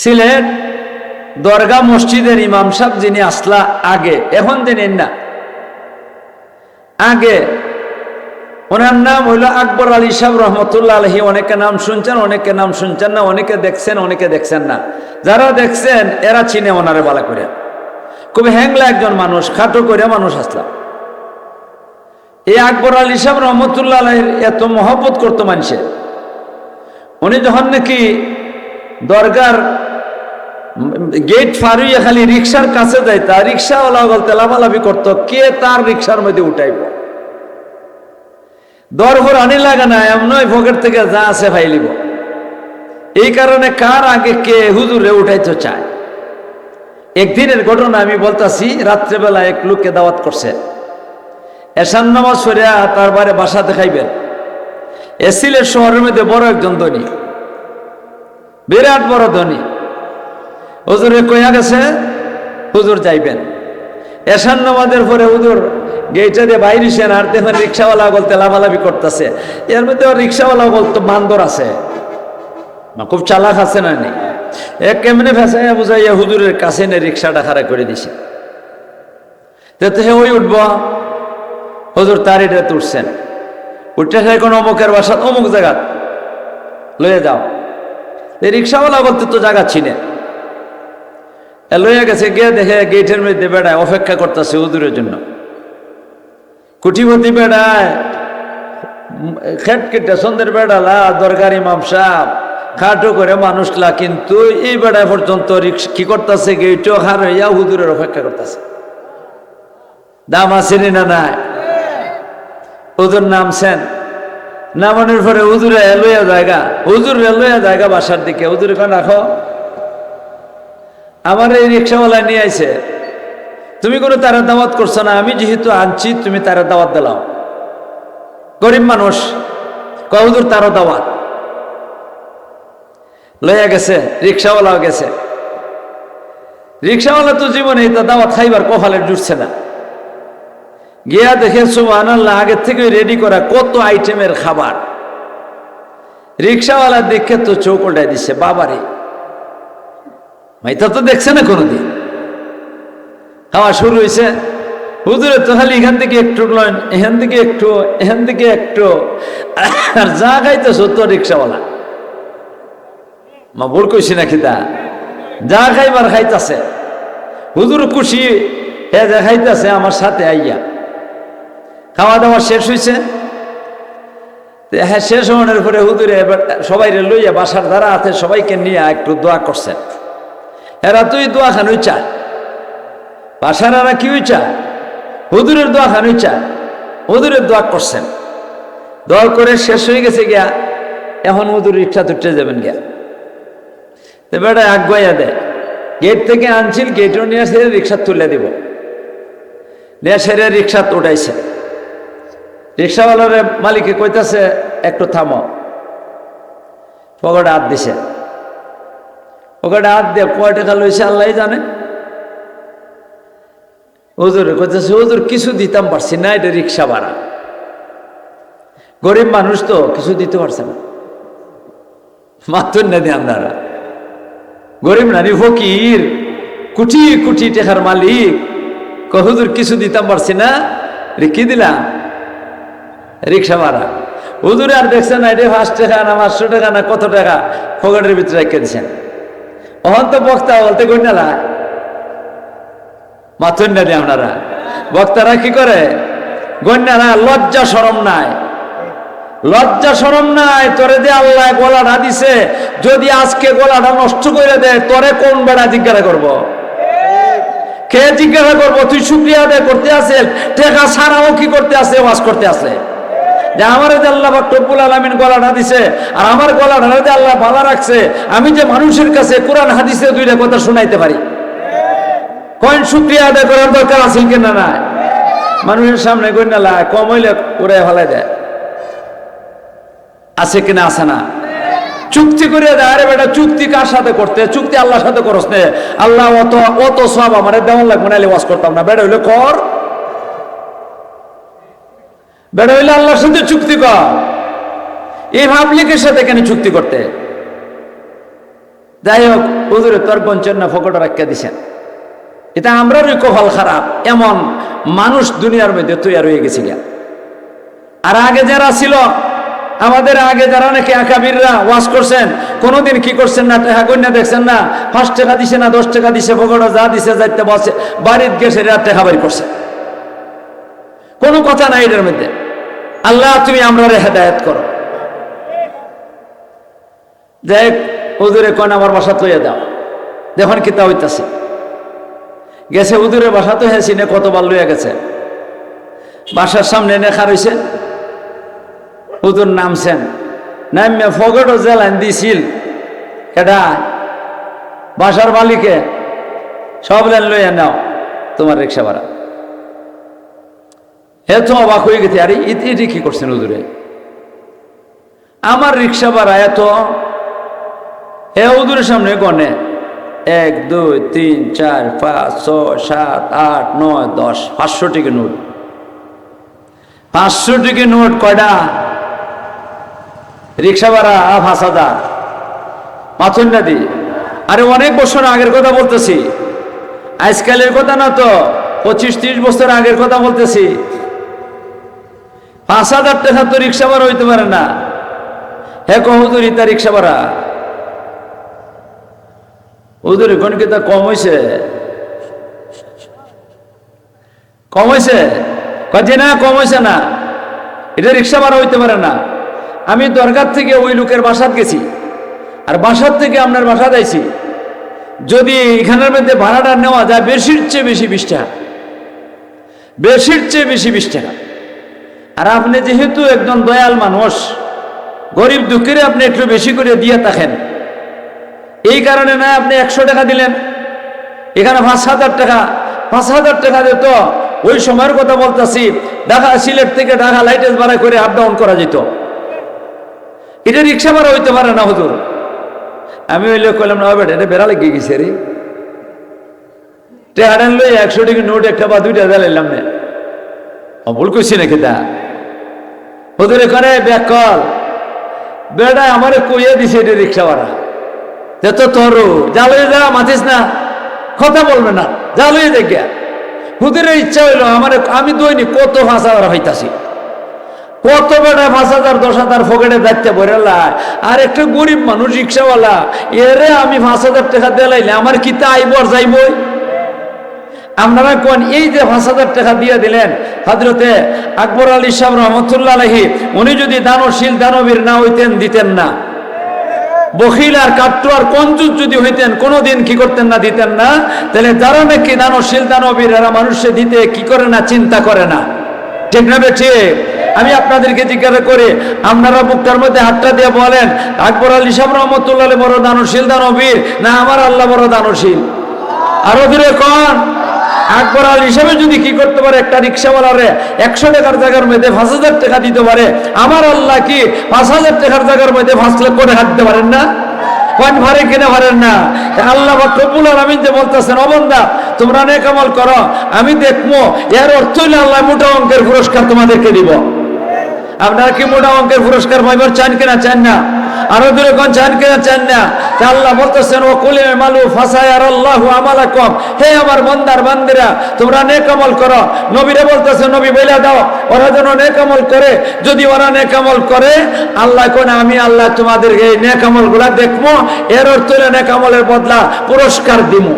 সিলেট, দরগা মসজিদের ইমাম সাহেব যিনি আসলা আগে, এখন তিনি না। আগে ওনার নাম হইল আকবর আলী সাহেব রহমতুল্লাহ আলহি অনেকে নাম শুনছেন, অনেকে নাম শুনছেন না, অনেকে দেখছেন অনেকে দেখছেন না। যারা দেখছেন, এরা চিনে ওনারে বালা করে। খুব হ্যাংলা একজন মানুষ, খাটো করে মানুষ আসলাম এই আকবর আলী সাহেব রহমতুল্লাহ আলহির এত মহব্বত করতো মানুষে উনি যখন নাকি দরগার গেট ফারুইয়া খালি রিক্সার কাছে যাইতা রিক্সাওয়ালা বলতে লাফালাফি করত, কে তার রিক্সার মধ্যে উঠাইব? দরভর আনি লাগে না এমনই পকেট থেকে যা আছে ফাইলিব এই কারণে কার আগে কে হুজুরে উঠাইতে চায়? একদিনের ঘটনা আমি বলতাছি, রাত্রেবেলা এক লোককে দাওয়াত করছে। এসান নামাজ সরিয়া তারপরে বাসা দেখাইবেন। এসিলের শহরের মধ্যে বড় একজন ধনী। বিরাট বড় ধনী। হুজুরে কইয়া গেছে, হুজুর যাইবেন। এসান নামাজের পরে হুজুর গেইটা দিয়ে বাইরেছেন আর দেখেন রিক্সাওয়ালা বলতে লাভালাভি করতেছে। এর মধ্যে রিক্সাওয়ালা বলতো, বান্দর আছে। খুব চালাক আছে না নি? এ কেমনে ফেসাইয়া বুঝাইয়া হুজুরের কাছে নে রিক্সাটা খাড়া করে দিছে। তো হে ওই উঠব। হুজুর তার এটা তুলছেন। উঠতে সে কোনো অমুকের বাসা অমুক জায়গা। লয়ে যাও। রিক্সাওয়ালা বলতে তো জায়গা চিনে লইয়া গেছে, গিয়ে দেখে গেটের মধ্যে বেড়ায়, অপেক্ষা করতেছে হুজুরের জন্য। কুটিপতি বেড়ায়, খেট কেটে সন্ধ্যের বেড়ালা দরকারি মামসাপ খাটো করে মানুষলা কিন্তু এই বেড়ায় পর্যন্ত রিক্সা, কি করতেছে, গেটও হার হইয়া হুজুরের অপেক্ষা করতেছে। দাম আসেনি না নাই? হুজুর নামছেন নামানোর পরে হুজুরে লইয়া জায়গা হুজুর লইয়া জায়গা বাসার দিকে। হুজুর এখন রাখো। আমার এই রিক্সাওয়ালা নিয়ে আইছে। তুমি কোনো তারা দাওয়াত করছ না। আমি যেহেতু আনছি, তুমি তারা দাওয়াত দিলাম গরিব মানুষ, কয়, হুজুর, তারও দাওয়াত। লইয়া গেছে, রিক্সাওয়ালাও গেছে। রিক্সাওয়ালা তো জীবনে তা দাওয়াত খাইবার কপালে জুটছে না। গিয়া দেখে সুমান আল্লাহ আগের থেকে রেডি করা কত আইটেমের খাবার। রিক্সাওয়ালা দেখে তো চোখ উল্টাই দিচ্ছে বাবারে মাইতা তো দেখছে না কোনোদিন? খাওয়া শুরু হয়েছে হুজুরে তো খালি এখান থেকে একটু লন এখান থেকে একটু, এখান থেকে একটু। আর যা খাইতেছো তো রিক্সাওয়ালা। মা বল কইছি নাকি তা? যা খাইবার খাইতাছে। হুজুর খুশি হে যা খাইতাছে, আমার সাথে আইয়া। খাওয়া দাওয়া শেষ হয়েছে হ্যাঁ শেষ হওয়ার পরে হুজুরে এবার সবাই লইয়া বাসার দ্বারা আছে সবাইকে নিয়ে একটু দোয়া করছেন। এরা তুই দোয়া খানুই চা। বাসার এরা কি হইচা হুজুরের দোয়া খানুই চা। হুজুরের দোয়া করছেন। দোয়া করে শেষ হয়ে গেছে গিয়া, এখন হুজুর রিক্সা তুটে যাবেন গিয়া। বেটা আগুয়াইয়া দেয় গেট থেকে আনছিল, গেটও নিয়ে সেরে রিক্সা তুলে দিব। নিয়ে সেরে রিক্সা উঠাইছে। রিক্সাওয়ালার মালিকে কইতাছে, একটু থামো। পকেটে হাত দিছে। পকেটে হাত দিয়ে কয় টাকা লইছে আল্লাহ জানে। হুজুর কইতেছে, হুজুর, কিছু দিতাম পারছি না, এটা রিক্সা ভাড়া। গরিব মানুষ তো কিছু দিতে পারছে না। মাত্র না দিয়ে আপনারা। গরিব নানি ফকির, কুটি কুটি টেকার মালিক। হুজুর, কিছু দিতাম পারছি না রে কি দিলাম? রিক্সা ভাড়া হুজুরে আর দেখছেন না এটা পাঁচ টাকা না পাঁচশো টাকা না কত টাকা? পকেটের ভিতরে রেখে অহন তো বক্তা বলতে গন্যালা মাথুন না আপনারা। বক্তারা কি করে? গন্যারা লজ্জা সরম নাই। লজ্জা সরম নাই, তোরে দিয়ে আল্লাহ গলাটা দিছে, যদি আজকে গলাটা নষ্ট করে দেয়, তোরে কোন বেড়া জিজ্ঞাসা করব। কে জিজ্ঞাসা করব? তুই শুক্রিয়া আদায় করতে আসে টেকা ছাড়াও কি করতে আসে ওয়াজ করতে আসে যে আমার যে আল্লাহ টব্বুল আলমিন গলাটা দিছে, আর আমার গলাটা যে আল্লাহ ভালো রাখছে, আমি যে মানুষের কাছে কোরআন হাদিসে দুইটা কথা শোনাইতে পারি। কয়েন শুক্রিয়া আদায় করার দরকার আছে কিনা না মানুষের সামনে গন্যালা কম হইলে উড়ে ফেলাই দেয়। আছে কিনা আছে না? চুক্তি করে দেয়, আরে বেটা, চুক্তি কার সাথে করতে? চুক্তি আল্লাহর সাথে করস নে। আল্লাহ অত অত সব আমার দেওয়ান লাগবে না ওয়াজ করতাম না। বেটা, হইলে কর। বেটা হইলে আল্লাহর সাথে চুক্তি কর। এই পাবলিকের সাথে কেন চুক্তি করতে? যাই হোক, হুজুরে তোর পঞ্চন না ফকট রাখিয়া দিছেন। এটা আমরারই কপাল খারাপ, এমন মানুষ দুনিয়ার মধ্যে তৈরি হয়ে গেছে গিয়া। আর আগে যারা ছিল, আমাদের আগে যারা নাকি আকাবিররা ওয়াশ করছেন, কোনোদিন কি করছেন না টাকা কন্যা দেখছেন না, পাঁচ টাকা দিছে না, দশ টাকা দিছে ফকড়া যা দিছে, যাইতে বসে, বাড়ির গেছে টাকা বাড়ি করছে। কোনো কথা নাই এটার মধ্যে। আল্লাহ, তুমি আমরা হেদায়ত করো। দেখ হুজুরে কোন আমার বাসা তৈয়া দাও। দেখুন কিতা হইতাছে। গেছে হুজুরের বাসা তো হ্যাঁ সিনে কতবার লইয়া গেছে। বাসার সামনে নেখা রয়েছে হুজুর নামছেন। নামে ফগটও জেলান দিছিল এটা বাসার মালিকে। সব লেন লইয়া নাও, তোমার রিক্সা ভাড়া। হে তো অবাক হয়ে গেছে, আরে ইতি কি করছেন হুজুরে? আমার রিক্সা ভাড়া এত? হে হুজুরের সামনে গনে, এক, দুই, তিন, চার, পাঁচ, ছয়, সাত, আট, নয়, দশ, পাঁচশো টিকে নোট। পাঁচশো টিকে নোট কয়টা রিক্সা ভাড়া পাঁচ হাজার মাথুন নদী আরে অনেক বছর আগের কথা বলতেছি। আজকালের কথা না তো, পঁচিশ, ত্রিশ বছর আগের কথা বলতেছি। পাঁচ হাজার টাকা তো রিক্সা ভাড়া হইতে পারে না। হে কহুদুরি তা রিক্সা ভাড়া হুজুরি কোন কি তা কম হয়েছে কম হয়েছে কাজে না, কম হয়েছে না। এটা রিক্সা ভাড়া হইতে পারে না। আমি দরকার থেকে ওই লোকের বাসাত গেছি। আর বাসার থেকে আপনার বাসা যাইছি যদি এখানের মধ্যে ভাড়াটা নেওয়া যায়, বেশির চেয়ে বেশি বিশ টাকা। বেশির চেয়ে বেশি বিশ টাকা। আর আপনি যেহেতু একজন দয়াল মানুষ, গরিব দুঃখের আপনি একটু বেশি করে দিয়ে থাকেন। এই কারণে না আপনি একশো টাকা দিলেন। এখানে পাঁচ হাজার টাকা, পাঁচ হাজার টাকা দিত ওই সময়ের কথা বলতেছি, ঢাকা, সিলেট থেকে ঢাকা লাইটেজ ভাড়া করে আপ ডাউন করা যেত। এটা রিক্সা ভাড়া হইতে পারে না, হুজুর। আমি ওই লোক কইলাম, না এটা বেড়া লেগে গেছে রে। টেহাডান লই একশো টাকা নোট একটা বা দুইটা দিলাম না। ভুল করছি নাকি তা? হুজুর এখানে ব্যাক কল। বেটা আমারে কইয়া দিছে এটা রিক্সা ভাড়া যে তো তোর যা লইয়ে যা, মাতিস না। কথা বলবে না যা লইয়ে দেখিয়া হুদিরের ইচ্ছা হইল, আমার, আমি দৈনিক কত ফাঁসা হইতাছি। কত বেটা পাঁচ হাজার, দশ হাজার ফকেটে দায়িত্ব ভরে লাই। আর একটা গরিব মানুষ রিক্সাওয়ালা, এরে আমি পাঁচ হাজার টাকা দিলাইলে আমার কি তা আইব আর যাইবই? আপনারা কোন এই যে পাঁচ হাজার টাকা দিয়ে দিলেন হাজরতে আকবর আলী সাহেব রহমতুল্লাহ আলহি উনি যদি দানশীল, দানবীর না হইতেন, দিতেন না। বখিল আর কাট্টু আর কঞ্জুস যদি হইতেন, কোনোদিন কি করতেন না, দিতেন না। তাহলে যারা নাকি দানশীল, দানবীর, এরা মানুষে দিতে কি করে না, চিন্তা করে না। ঠিক না ঠিক আমি আপনাদেরকে জিজ্ঞাসা করি, আপনারা বুকটার মধ্যে হাতটা দিয়ে বলেন, আকবর আলী সাহেব রহমতুল্লাহ বড় দানশীল, দানবীর, না আমার আল্লাহ বড় দানশীল? আরও দূরে কন। আকবর আল হিসাবে যদি কি করতে পারে, একটা একশো টাকার জায়গার মধ্যে পাঁচ হাজার টাকা দিতে পারে, আমার আল্লাহ কি পাঁচ হাজার টাকার জায়গার মধ্যে পাঁচ লক্ষ টাকা দিতে পারেন না? যে বলতেছেন তোমরা করো, আমি দেখব, এর অর্থ হইলে আল্লাহ মোটা অঙ্কের পুরস্কার তোমাদেরকে দিব। আপনারা কি মোটা অঙ্কের পুরস্কার পাইবার চান কিনা? চান না। আরও দূরে কোন চান কিনা চান না। আল্লাহ বলতেছেন ও কুলে মালু ফাসায়ার আল্লাহু আমালাকুম। হে আমার বান্দার বান্দিরা, তোমরা নেক আমল করো। নবীরে বলতেছে, নবী বইলা দাও। ওরা যেন নেক আমল করে। যদি ওরা নেক আমল করে, আল্লাহ কোন আমি আল্লাহ তোমাদেরকে এই নেক আমলগুলা দেখব। এর অর্থ হইল নেক আমলের বদলা পুরস্কার দিমু।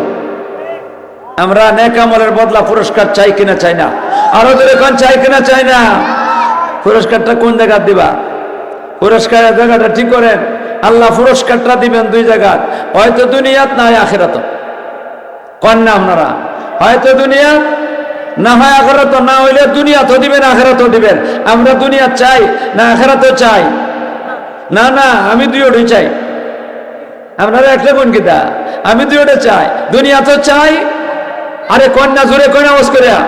আমরা নেক আমলের বদলা পুরস্কার চাই কিনা চাই না? আরও দূরে কোন চাই কিনা চাই না? পুরস্কারটা কোন জায়গা দিবা? পুরস্কারের জায়গাটা ঠিক করেন। আল্লাহ পুরস্কারটা দিবেন দুই জায়গা হয়তো দুনিয়াত না হয় আখেরাত কন না আপনারা? হয়তো দুনিয়া না হয় আখেরাত না হইলে দুনিয়া তো দিবেন আখেরাত দিবেন। আমরা দুনিয়া চাই না আখেরাত চাই? না না, আমি দুইটাই চাই। আপনারা একটা কোন কিতা আমি দুইটা চাই। দুনিয়া তো চাই, আরে কন্যা জোরে কন্যা করিয়া।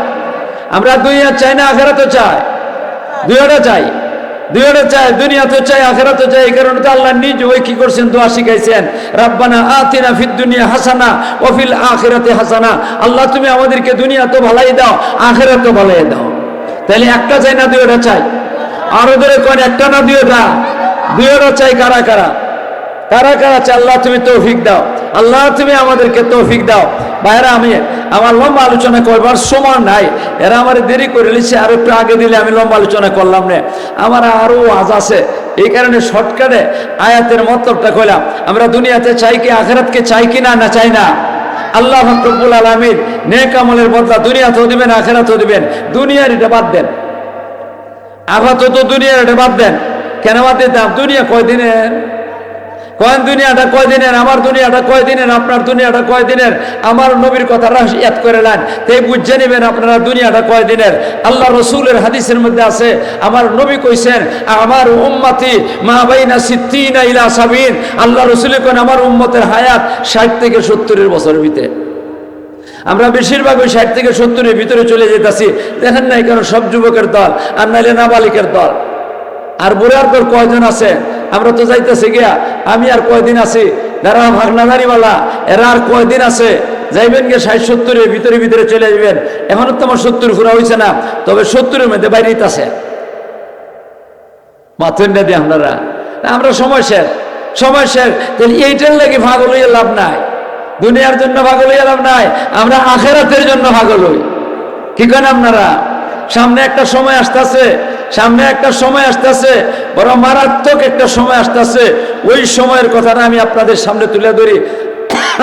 আমরা দুনিয়া চাই না আখেরাত চাই? দুইটা চাই। চাই দুনিয়া তো চাই আখেরা তো চাই, এই কারণে আল্লাহ কি করছেন শিখাইছেন। রাব্বানা দুনিয়া হাসানা ওফিল আখেরাতে হাসানা। আল্লাহ তুমি আমাদেরকে দুনিয়া তো ভালাই দাও আখেরা তো ভালাই দাও। তাহলে একটা চাই না দুইটা চাই? আরও ধরে কোন একটা না দুইটা? দুইটা চাই কারা কারা? কারা কারা আছে? আল্লাহ তুমি তৌফিক দাও। আল্লাহ তুমি আমাদেরকে তৌফিক দাও। ভাইরা আমি আমার লম্বা আলোচনা করবার সময় নাই। এরা আমার দেরি করে নিচ্ছে আর একটু আগে দিলে আমি লম্বা আলোচনা করলাম না আমার আরও আজ আছে। এই কারণে শর্টকাটে আয়াতের মতলবটা কইলাম। আমরা দুনিয়াতে চাই কি, আখেরাতকে চাই কি না না চাই না? আল্লাহ ফকরবুল আলমীর নেক আমলের বদলা দুনিয়াতেও দিবেন, আখেরাতেও দিবেন। দুনিয়ার এটা বাদ দেন। আঘাত আপাতত দুনিয়ার এটা বাদ দেন। কেন বাদ দিতাম? দুনিয়া কয়দিনের? কয়েন দুনিয়াটা কয় দিনের আমার দুনিয়াটা কয় দিনের আপনার দুনিয়াটা কয় দিনের আমার নবীর কথাটা ইয়াদ করে নেন। তাই বুঝে নেবেন আপনারা দুনিয়াটা কয় দিনের আল্লাহ রসুলের হাদিসের মধ্যে আছে, আমার নবী কইছেন, আমার উম্মাতি মা বাইনা সিদ্দিনা ইলা সাবিন। আল্লাহ রসুলের কোন আমার উম্মতের হায়াত ষাট থেকে সত্তরের বছরের ভিতরে। আমরা বেশিরভাগ ওই ষাট থেকে সত্তরের ভিতরে চলে যেতেছি। দেখেন নাই কেন? সব যুবকের দল, আর নাইলে নাবালিকের দল। আর বুড়ার দল কয়জন আছে? আমরা তো যাইতেছি গিয়া, আমি আর কয়দিন আছি? যারা ভাগনাদারিওয়ালা এরা আর কয়দিন আছে? যাইবেন গিয়ে ষাট সত্তরের ভিতরে ভিতরে চলে যাবেন এখনও তো আমার সত্তর ঘোরা হয়েছে না, তবে সত্তরের মধ্যে বাইরে আছে। মাথুন না দিয়ে আপনারা আমরা সময় শেষ সময় শেষ। তাহলে এইটার লাগে ভাগল হইয়া লাভ নাই। দুনিয়ার জন্য ভাগল হইয়া লাভ নাই, আমরা আখেরাতের জন্য ভাগল হই। কি করেন আপনারা? সামনে একটা সময় আসতেছে সামনে একটা সময় আসতেছে, বড় মারাত্মক একটা সময় আসতেছে। ওই সময়ের কথাটা আমি আপনাদের সামনে তুলে ধরি।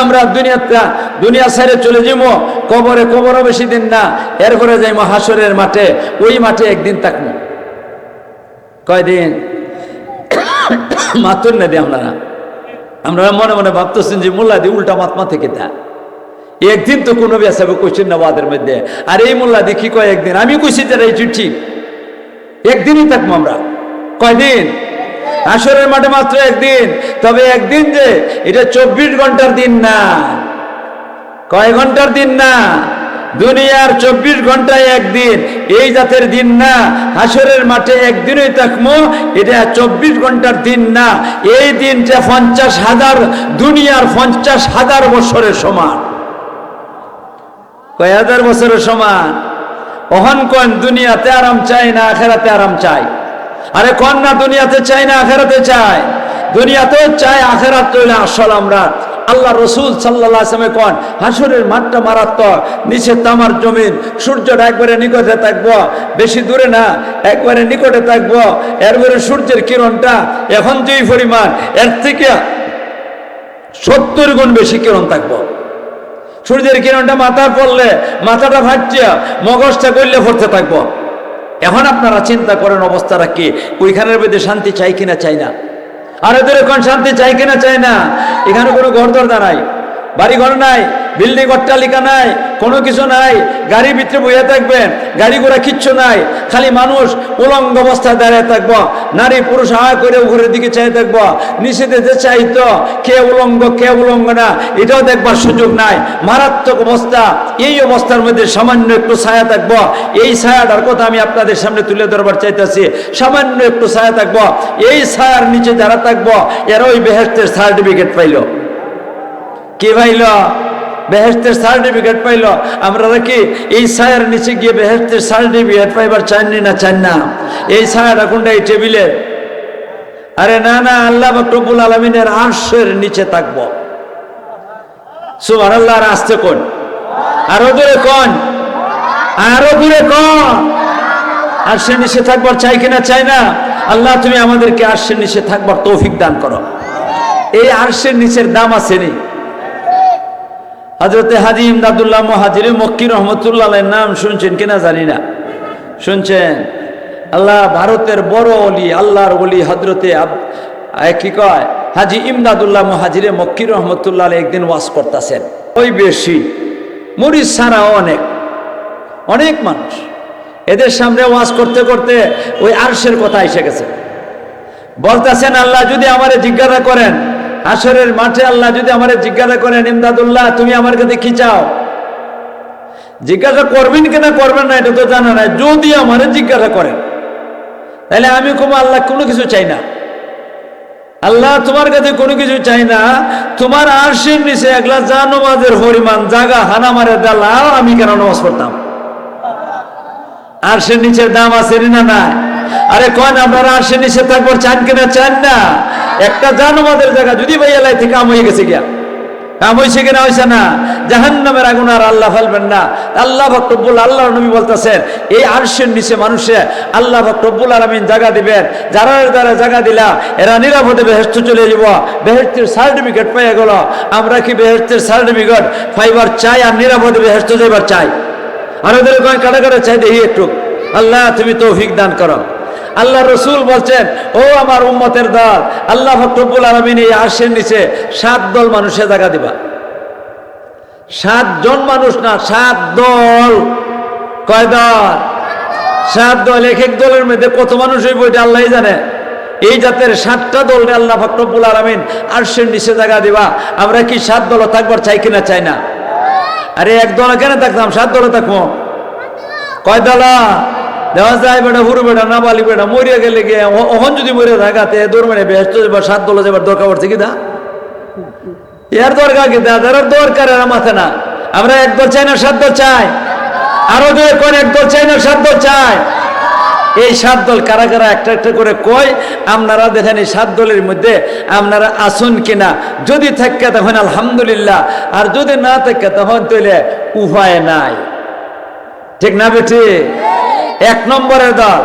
আমরা দুনিয়াটা, দুনিয়া ছেড়ে চলে যাব কবরে কবরও বেশি দিন না, এরপরে যাইমো হাসরের মাঠে, ওই মাঠে একদিন থাকব কয়দিন? মাতুর না দি আমরা। আমরা মনে মনে ভাবতেছেন যে মোল্লা দি উল্টা মাতমা থেকে তা একদিন তো কোনো বেসাবে কোশ্চেন না মধ্যে। আর এই মোল্লা দি কি কয় একদিন? আমি কইছি যে এই চিঠি। একদিনই থাকব আমরা। কয়দিন? আসরের মাঠে মাত্র একদিন। তবে একদিন যে, এটা চব্বিশ ঘণ্টার দিন না। কয় ঘণ্টার দিন না? দুনিয়ার চব্বিশ ঘন্টায় একদিন। এই জাতের দিন না। হাসরের মাঠে একদিনই থাকব, এটা চব্বিশ ঘণ্টার দিন না। এই দিনটা পঞ্চাশ হাজার, দুনিয়ার পঞ্চাশ হাজার বছরের সমান। কয় হাজার বছরের সমান? অহন কন দুনিয়াতে আরাম চাই না আখেরাতে আরাম চাই আরে কন না দুনিয়াতে চাই না আখেরাতে চাই দুনিয়াতেও চাই আখেরাত তৈলে আসল আমরা। আল্লাহ রসুল সাল্লাহ আসলামে কন? হাসুরের মাঠটা মারাত্মক, নিচে তামার জমিন, সূর্যটা একবারে নিকটে থাকব, বেশি দূরে না, একবারে নিকটে থাকব এরপরে সূর্যের কিরণটা এখন যেই পরিমাণ, এর থেকে সত্তর গুণ বেশি কিরণ থাকব। সূর্যের কিরণটা মাথার পড়লে, মাথাটা ফাটছে মগজটা করলে ভরতে থাকব। এখন আপনারা চিন্তা করেন অবস্থাটা কি, ওইখানের বেদে শান্তি চাই কিনা চাই না? আর এদের শান্তি চাই কিনা চাই না? এখানে কোনো ঘর দরদা নাই। বাড়ি ঘর নাই, বিল্ডিং অট্টালিকা নাই, কোনো কিছু নাই, গাড়ি ভিতরে বইয়া থাকবেন, গাড়ি ঘোড়া কিচ্ছু নাই, খালি মানুষ উলঙ্গ অবস্থায় দাঁড়িয়ে থাকব, নারী পুরুষ হাওয়া করে উপরের দিকে চাই থাকব নিচেতে যে চাইতো, কে উলঙ্গ কে উলঙ্গ না, এটাও দেখবার সুযোগ নাই। মারাত্মক অবস্থা, এই অবস্থার মধ্যে সামান্য একটু ছায়া থাকব, এই ছায়াটার কথা আমি আপনাদের সামনে তুলে ধরবার চাইতেছি, সামান্য একটু ছায়া থাকব, এই ছায়ার নিচে যারা থাকব এরা ওই বেহেস্তের সার্টিফিকেট পাইলো। কে পাইল বেহেস্তের সার্টিফিকেট পাইল? আমরা কি এই ছায়ার নিচে গিয়ে বেহেস্তের সার্টিফিকেট পাইবার চাননি না চান না? এই ছায়াটা কোনটা? এই টেবিলের আরে না না, আল্লাহ বকরবুল আলমিনের আর্শের নিচে থাকব। সুমার আল্লাহ আর আসতে কোন? আরও দূরে কোন? আরও দূরে কোন? আর্শের নিচে থাকবার চাই কিনা চাই না? আল্লাহ তুমি আমাদেরকে আর্শের নিচে থাকবার তৌফিক দান করো। এই আর্শের নিচের দাম আছে নি? হজরতে হাজি ইমদাদুল্লাহ মহাজির মক্কি রহমতুল্লাহ নাম শুনছেন কিনা জানি না। শুনছেন? আল্লাহ ভারতের বড় অলি আল্লাহর অলি হজরতে কি কয়? হাজি ইমদাদুল্লাহ মহাজিরে মক্কি রহমতুল্লাহ একদিন ওয়াজ করতেছেন। ওই বেশি, মরিচ ছাড়াও অনেক অনেক মানুষ। এদের সামনে ওয়াজ করতে করতে ওই আরশের কথা এসে গেছে। বলতেছেন, আল্লাহ যদি আমারে জিজ্ঞাসা করেন আসরের মাঠে আল্লাহ যদি আমার জিজ্ঞাসা করেন, ইমদাদুল্লাহ, তুমি আমার কাছে কি চাও? জিজ্ঞাসা করবেন কিনা করবেন না, এটা তো জানা নাই। যদি আমার জিজ্ঞাসা করেন, তাহলে আমি কোনো আল্লাহ কোনো কিছু চাই না। আল্লাহ তোমার কাছে কোনো কিছু চাই না। তোমার আরশের নিচে একলা যা নমাজের হরিমান জাগা, হানা মারে দালাও আমি কেন নমাজ পড়তাম? আরশের নিচের দাম আছে না না আরে কন আপনারা আরশের নিচে থাকব, চান কিনা চান না। একটা জানমাদের জায়গা, যদি ভাই এলাই থেকে কাম হয়ে গেছে গিয়া। কিনা না আগুন আর আল্লাহ ফেলবেন না। আল্লাহ আল্লাহ এই নিচে মানুষে আল্লাহ দিবেন। যারা দিলা, এরা চলে যাব সার্টিফিকেট পেয়ে গেল। আমরা কি বেহেস্তের সার্টিফিকেট ফাইবার চাই আর নিরাপদে বেহেস্ত যাইবার চাই? আর ওদের কাটা কাটা চাই দেখি একটু। আল্লাহ তুমি তৌফিক দান করো। আল্লাহ রসুল বলছেন, ও আমার উম্মতের দল, আল্লাহ ফকরবুল আলমিন এই আর্শের নিচে সাত দল মানুষের জায়গা দিবা। সাত জন মানুষ না, সাত দল। কয় দল? সাত দল, এক এক দলের মধ্যে কত মানুষ হইব এটা আল্লাহ জানে। এই জাতের সাতটা দল আল্লাহ ফকরবুল আলমিন আর্শের নিচে জায়গা দিবা। আমরা কি সাত দল থাকবার চাই কিনা চাই না? আরে এক দলে কেন থাকতাম, সাত দলে থাকব। কয় দলা? দেওয়া যায় বেটা হুরু বেটা না বালি বেটা মরিয়া গেলে গিয়ে ওহন যদি মরিয়া থাকাতে দৌড় মানে ব্যস্ত যাবার সাত দলে যাবার দরকার পড়ছে কি দা? এর দরকার কি দা? তার দরকার এরা মাথে না। আমরা এক দল চাই না, সাত দল চাই। আরও দুই কোন এক দল চাই না, সাত দল চাই। এই সাত দল কারা কারা একটা একটা করে কয়, আপনারা দেখেন এই সাত দলের মধ্যে আপনারা আসুন কিনা যদি থাকে তখন আলহামদুলিল্লাহ, আর যদি না থাকে তখন তৈলে উপায় নাই। ঠিক না বেঠি? এক নম্বরের দল।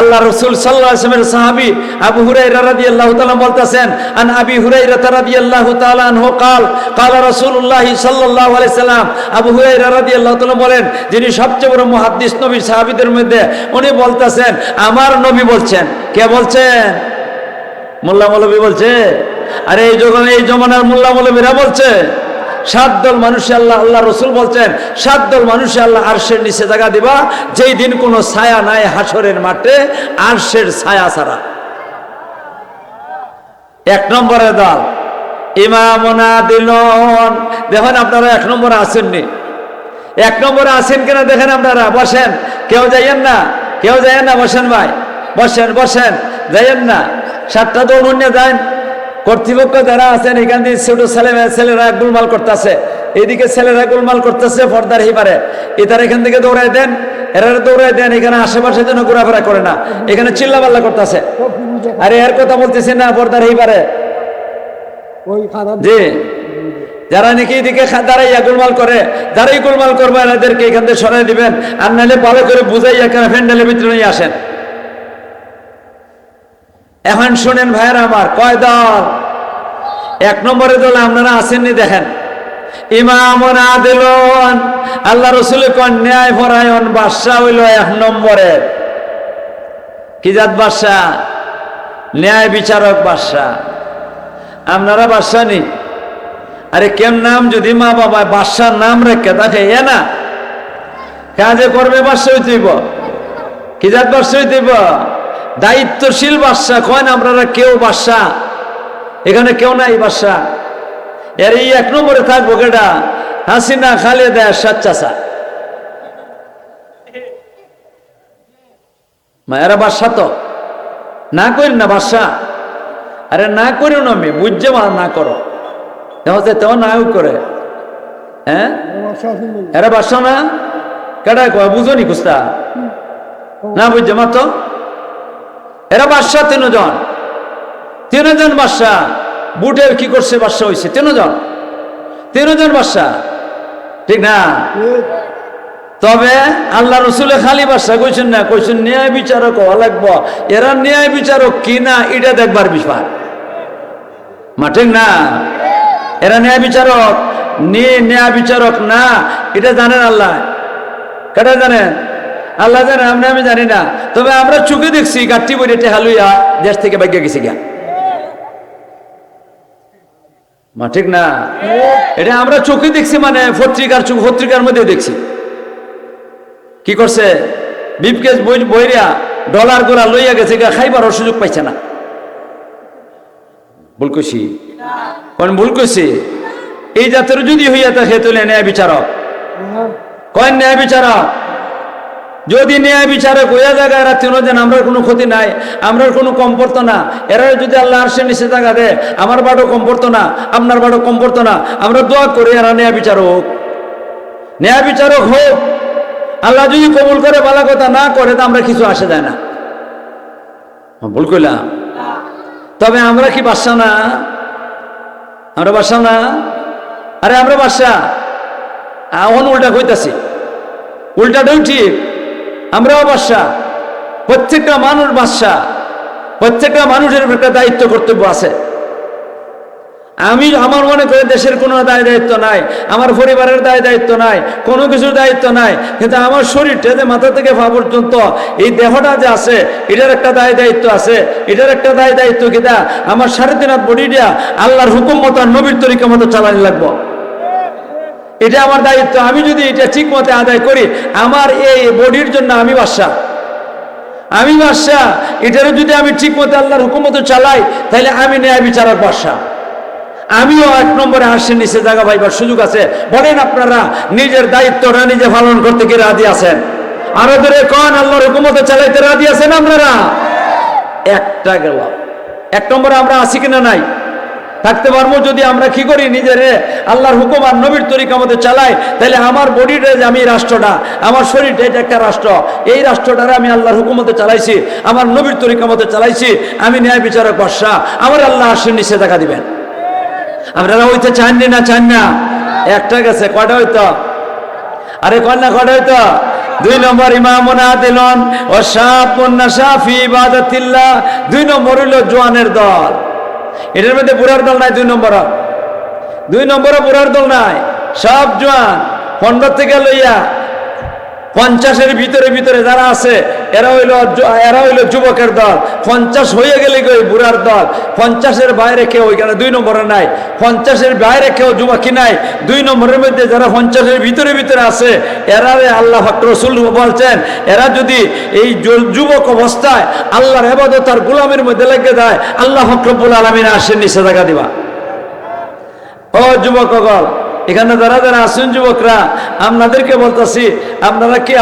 আল্লাহ রসুল সাল্লাহামের সাহাবি আবু হুরাই রাদি আল্লাহ তালা বলতেছেন, আন আবি হুরাই রাদি আল্লাহ তালান হো কাল কাল রসুল্লাহ সাল্লাহ আলাইসাল্লাম আবু হুরাই রাদি আল্লাহ বলেন, যিনি সবচেয়ে বড় মহাদ্দিস নবী সাহাবিদের মধ্যে, উনি বলতেছেন, আমার নবী বলছেন। কে বলছেন? মোল্লা মৌলবী বলছে। আর এই জগনে এই জমানার মোল্লা মৌলবীরা বলছে সাত দল মানুষে আল্লাহ আল্লাহ রসুল বলছেন, সাত দল মানুষে আল্লাহ আরশের নিচে জায়গা দিবা, যেই দিন কোনো ছায়া নাই হাসরের মাঠে, আরশের ছায়া ছাড়া। এক নম্বরের দল ইমামনা দিলন দেখেন আপনারা এক নম্বরে আসেননি। এক নম্বরে আসেন কিনা দেখেন আপনারা, বসেন। কেউ যাইয়েন না, কেউ যাইয়েন না, বসেন ভাই। বসেন বসেন, যাইয়েন না। সাতটা দৌড় নিয়ে যান কর্তৃপক্ষ যারা আছেন এখান দিয়ে ছোট ছেলে ছেলেরা গুলমাল করতেছে। এইদিকে ছেলেরা গুলমাল করতেছে পর্দার হিপারে এটার এখান থেকে দৌড়াই দেন এরা দৌড়াই দেন এখানে আশেপাশে যেন ঘোরাফেরা করে না। এখানে চিল্লাপাল্লা করতেছে। আরে এর কথা বলতেছি না ওই খারাপ জি। যারা নাকি এদিকে দাঁড়াইয়া গোলমাল করে যারাই গোলমাল করবে এনাদেরকে এখান থেকে সরাই দিবেন। আর নাহলে ভালো করে বুঝাইয়া কেন ফ্যান্ডেলের ভিতরে নিয়ে আসেন। এখন শুনেন ভাইয়েরা আমার, কয় দল? এক নম্বরে দল আপনারা আসেননি দেখেন। ইমামনা দিলন আল্লাহ রসুল ন্যায় পরায়ণ বাদশাহ হইল এক নম্বরের কি জাত বাদশাহ? ন্যায় বিচারক বাদশাহ। আপনারা বাদশাহ নেই আরে কেম নাম যদি মা বাবা বাদশার নাম রেখে থাকে এ না? কাজে করবে বাদশা হইতেইব কি জাত বাদশা হইতেইব দায়িত্বশীল বাদশা, কয় না আপনারা কেউ বাদশা? এখানে কেউ নাই বাদশা। এর এই এক নম্বরে থাকব কেটা হাসিনা, খালেদা সাচ্চাসা মায়েরা বাদশা তো। না করি না বাদশা? আরে না করিও না আমি বুঝছে মা, না করো। হচ্ছে তেও নাও করে। হ্যাঁ? এরা বাসা না? কেটা কয়? বুঝো নি কুস্তা। না বুঝছে মা তো? এরা বাদশা তিনজন। তিনজন বাদশা বুটের কি করছে বাদশা হয়েছে তিনজন। তিনজন বাদশা ঠিক না? তবে আল্লাহ রসুলে খালি বাদশা কইছেন না, কইছেন ন্যায় বিচারক হওয়া লাগবো। এরা ন্যায় বিচারক কি না, এটা দেখবার বিষয়। মা, ঠিক না? এরা ন্যায় বিচারক। নি, ন্যায় বিচারক না, এটা জানেন আল্লাহ। কেটা জানেন? আল্লাহ জানেন আমরা আমি জানি না। তবে আমরা চোখে দেখছি গাঠি বই রেটে হালুইয়া দেশ থেকে বাইকে গেছি গিয়া। মা ঠিক না? এটা আমরা চোখে দেখছি মানে পত্রিকার চোখ পত্রিকার মধ্যে দেখছি। কি করছে? বিপকেস বই বইরা ডলার গোলা লইয়া গেছে গা খাইবার সুযোগ পাইছে না। ভুল কইছি? কোন ভুল কইছি? এই জাতের যদি হইয়া থাকে তাহলে ন্যায় বিচারক। কয় ন্যায় বিচারক? যদি ন্যায় বিচারক হইয়া জায়গা এরা তিনজন আমরা কোনো ক্ষতি নাই আমরা কোনো কম পড়তো না। এরা যদি আল্লাহ আরশে নিচে জায়গা দেয়, আমার বাড়ো কম পড়তো না, আপনার বাড়ো কম পড়তো না, আমরা দোয়া করি এরা ন্যায় বিচারক। ন্যায় বিচারক হোক, আল্লাহ যদি কবুল করে, বালা কথা না করে, তো আমরা কিছু আসে যায় না। ভুল কইলাম? তবে আমরা কি বাসা না? আমরা বাসা না? আরে আমরা বাসা এখন উল্টা কইতাছি। উল্টাটাও ঠিক। আমরাও বাসা প্রত্যেকটা মানুষ বাসা প্রত্যেকটা মানুষের একটা দায়িত্ব কর্তব্য আছে। আমি আমার মনে করে দেশের কোনো দায় দায়িত্ব নাই, আমার পরিবারের দায় দায়িত্ব নাই, কোনো কিছুর দায়িত্ব নাই, কিন্তু আমার শরীরটা যে মাথা থেকে পা পর্যন্ত, এই দেহটা যে আছে, এটার একটা দায় দায়িত্ব আছে, এটার একটা দায় দায়িত্ব কিনা আমার সাড়ে তিন হাত বডিটা আল্লাহর হুকুম মতো নবীর তরিকা মতো চালানি লাগবো। এটা আমার দায়িত্ব। আমি যদি এটা ঠিক মতে আদায় করি, আমার এই বডির জন্য আমি বাসা আমি বাসা এটারও যদি আমি ঠিক মতো আল্লাহর হুকুম মতো চালাই, তাহলে আমি ন্যায় বিচারক বাসা আমিও এক নম্বরে হাসির নিচে জায়গা পাইবার সুযোগ আছে। বলেন আপনারা, নিজের দায়িত্বটা নিজে পালন করতে কি রাজি আছেন? আরও ধরে কন, আল্লাহর হুকুমতে চালাইতে রাজি আছেন আপনারা? একটা গেল এক নম্বরে আমরা আছি কিনা নাই? থাকতে পারব যদি আমরা কি করি? নিজের আল্লাহর হুকুম আর নবীর তরিকা মতো চালাই। তাহলে আমার বডিটা যে আমি রাষ্ট্রটা, আমার শরীরটা এটা একটা রাষ্ট্র। এই রাষ্ট্রটারে আমি আল্লাহর হুকুম মতো চালাইছি, আমার নবীর তরিকা মতো চালাইছি, আমি ন্যায় বিচারক বর্ষা। আমার আল্লাহ আসেন নিচে দেখা দিবেন। আপনারা হইতে চাননি না চান না? একটা গেছে কটা হইতো? আরে কন্যা কটা হইতো? দুই নম্বর ইমামুনা দিলন ও সাপুন্না সাফি ইবাদাতিল্লাহ। দুই নম্বর হইল জোয়ানের দল। এটার মধ্যে বুড়ার দল নাই, দুই নম্বর দুই নম্বরে বুড়ার দল নাই। সব জোয়ান পনেরো থেকে লইয়া পঞ্চাশের ভিতরে ভিতরে যারা আছে এরা হইল এরা হইল যুবকের দল। পঞ্চাশ হয়ে গেলে কই বুড়ার দল। পঞ্চাশের বাইরে কেউ ওইখানে দুই নম্বরে নাই। পঞ্চাশের বাইরে কেউ যুবকই নাই। দুই নম্বরের মধ্যে যারা পঞ্চাশের ভিতরে ভিতরে আছে এরা আল্লাহ রসুল বলছেন, এরা যদি এই যুবক অবস্থায় আল্লাহর এবাদত আর গোলামের মধ্যে লেগে যায়, আল্লাহ ফকরবুল আলমিন আসেন নিষেধাজ্ঞা দিবা। ও যুবকগণ এখানে যারা যারা আসুন যুবকরা, আপনাদেরকে বলতেছি, আপনারা কি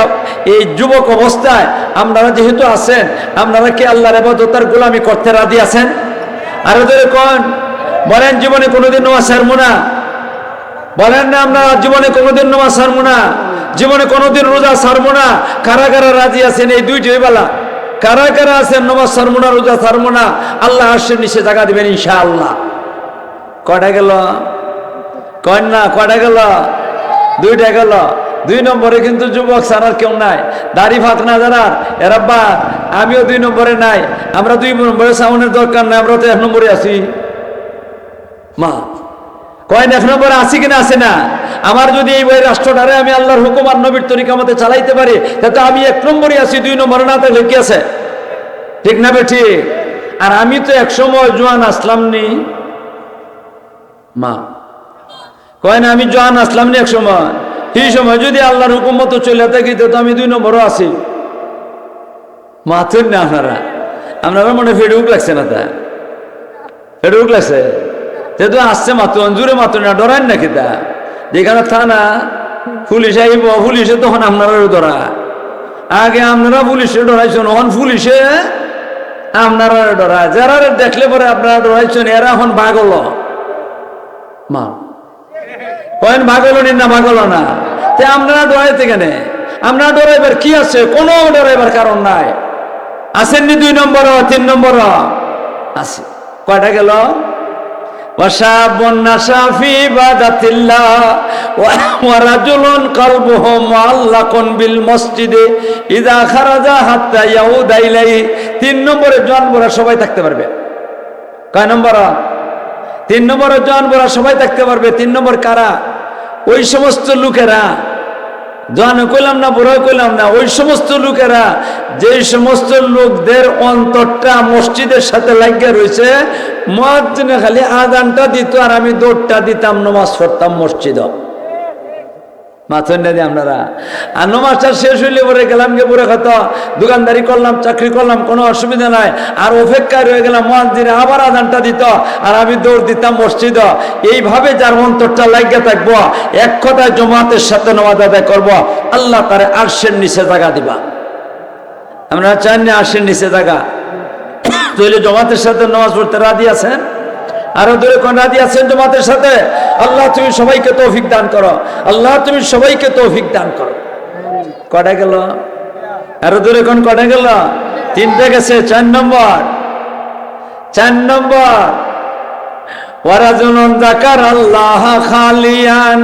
এই যুবক অবস্থায় আপনারা যেহেতু আছেন, আপনারা কি আল্লাহর এবাদতার গোলামি করতে রাজি আছেন? আরও ধরে কোন, বলেন জীবনে কোনোদিন নোয়া সারমু না। বলেন না আপনারা জীবনে কোনোদিন নোয়া সারমু না। জীবনে কোনোদিন রোজা সারমু না। কারা কারা রাজি আছেন এই দুইটি বেলা? কারা কারা আছেন নমাজ সারমু না, রোজা সারমু না? আল্লাহ আসেন নিচে জায়গা দিবেন ইনশাআল্লাহ। কটা গেল? কন্যা কটা গেল? দুইটা গেল। দুই নম্বরে কিন্তু যুবক সারার কেউ নাই। দাড়ি ফাত না যারা এরা বাদ আমিও দুই নম্বরে নাই। আমরা দুই নম্বরে সামনের দরকার নাই, আমরা তো এক নম্বরে আছি। মা কয়েন এক নম্বরে আছি কিনা, আছে না? আমার যদি এই বই রাষ্ট্রটারে আমি আল্লাহর হুকুম আর নবীর তরিকা মতে চালাইতে পারি, তাতে আমি এক নম্বরে আছি, দুই নম্বরে না থাকলে কি আছে? ঠিক না বে ঠিক? আর আমি তো এক সময় জোয়ান আসলাম নি। মা কয় না, আমি জোয়ান আসলাম এক সময়। সেই সময় যদি আল্লাহর হুকুম মতো চলে থাকি, তো আমি দুই নম্বরও আছি। মাথুর না আপনারা? আপনারা মনে ফেডুক লাগছে না তা? ফেডুক লাগছে? সে তো আসছে মাত্র জুড়ে মাত্র না ডরান নাকি তা? যেখানে থানা পুলিশ আইব, পুলিশে তখন আপনারাও ধরা। আগে আপনারা পুলিশে ডরাইছেন, এখন পুলিশে আপনারা ডরা যারা দেখলে পরে আপনারা ডরাইছেন, এরা এখন পাগল মা কয়েন ভাগল না ভাগল না তে আপনারা ডরাইতে কেন আপনারা ডরাইবার কি আছে কোনো ডরাইবার কারণ নাই আসেননি দুই নম্বর তিন নম্বর আছে কয়টা গেল وشاب نشا في عبادة الله ورجل قلبه معلق بالمسجد إذا خرج حتى يعود إليه তিন নম্বরে জন্মরা সবাই থাকতে পারবে কয় নম্বর তিন নম্বরের জন্মরা সবাই থাকতে পারবে তিন নম্বর কারা ওই সমস্ত লোকেরা, জোয়ান কইলাম না বড় কইলাম না, ওই সমস্ত লোকেরা, যে সমস্ত লোকদের অন্তরটা মসজিদের সাথে লাগিয়ে রয়েছে মহাজনে খালি আদানটা দিত আর আমি দৌড়টা দিতাম, নমাজ পড়তাম মসজিদ। আপনারা। আর নমাজটা শেষ হইলে পরে গেলাম গে পরে কত দোকানদারি করলাম, চাকরি করলাম, কোনো অসুবিধা নাই। আর রয়ে গেলাম আবার দিত, আর আমি দৌড় দিতাম এইভাবে যার অন্তরটা লাগিয়ে থাকব, এক কথায় জমাতের সাথে নমাজ আদায় করব, আল্লাহ তার আরশের নিচে জায়গা দিবা। আমরা চান না আরশের নিচে জায়গা তৈলে জমাতের সাথে নামাজ পড়তে রাজি আছেন? আরও দূরে কোন রাজি আছেন জমাতের সাথে? আল্লাহ তুমি সবাইকে তৌফিক দান করো। আল্লাহ তুমি সবাইকে তৌফিক দান করো। কটা গেল? আরও দূরে কোন কটা গেল? তিনটে গেছে, চার নম্বর। চার নম্বর। ওয়ারাজুলন জাকার আল্লাহ খালিয়ান।